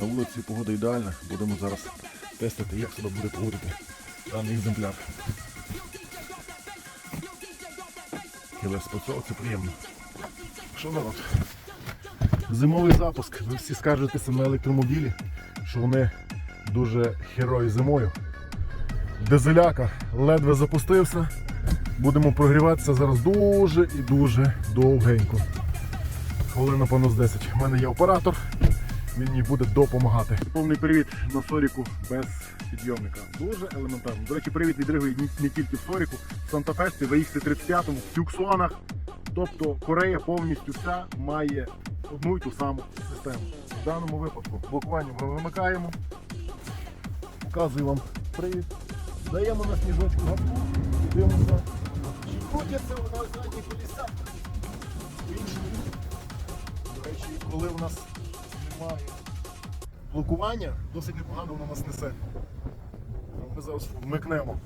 На вулиці погода ідеальна. Будемо зараз тестити, як себе буде поводити даний екземпляр. Але спрацьовував це приємно. Що народ? Зимовий запуск. Ви всі скаржитеся на електромобілі, що вони дуже херові зимою. Дизеляка ледве запустився. Будемо прогріватися зараз дуже і дуже довгенько. Хвилин, напевно, з 10. У мене є оператор, він мені буде допомагати. Повний привіт на Соріку без підйомника. Дуже елементарно. До речі, привіт відригує не, тільки в Соріку, в Санта-Фесті, в XC35, в Тюксонах. Тобто Корея повністю вся має одну і ту саму систему. В даному випадку блокування ми вимикаємо. Показую вам привід. Даємо на сніжочку газку, дивимося. Чи крутяться у нас задні коліса? До речі, коли у нас немає блокування, досить непогано воно нас несе. Ми зараз вмикнемо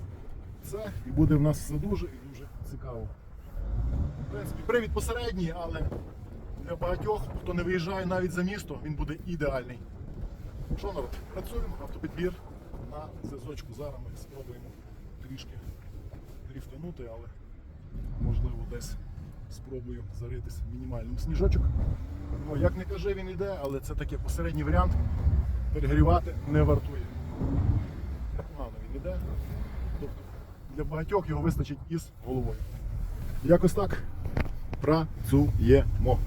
це і буде в нас все дуже і дуже цікаво. В принципі, привід посередній, але для багатьох, хто не виїжджає навіть за місто, він буде ідеальний. Що народ, працюємо, автопідбір на зв'язочку. Зараз ми спробуємо трішки дріфтанути, але можливо десь спробую заритись в мінімальному сніжочок. Ну, як не кажи, він йде, але це такий посередній варіант. Перегрівати не вартує. Непогано він йде. Тобто для багатьох його вистачить із головою. Якось так працюємо.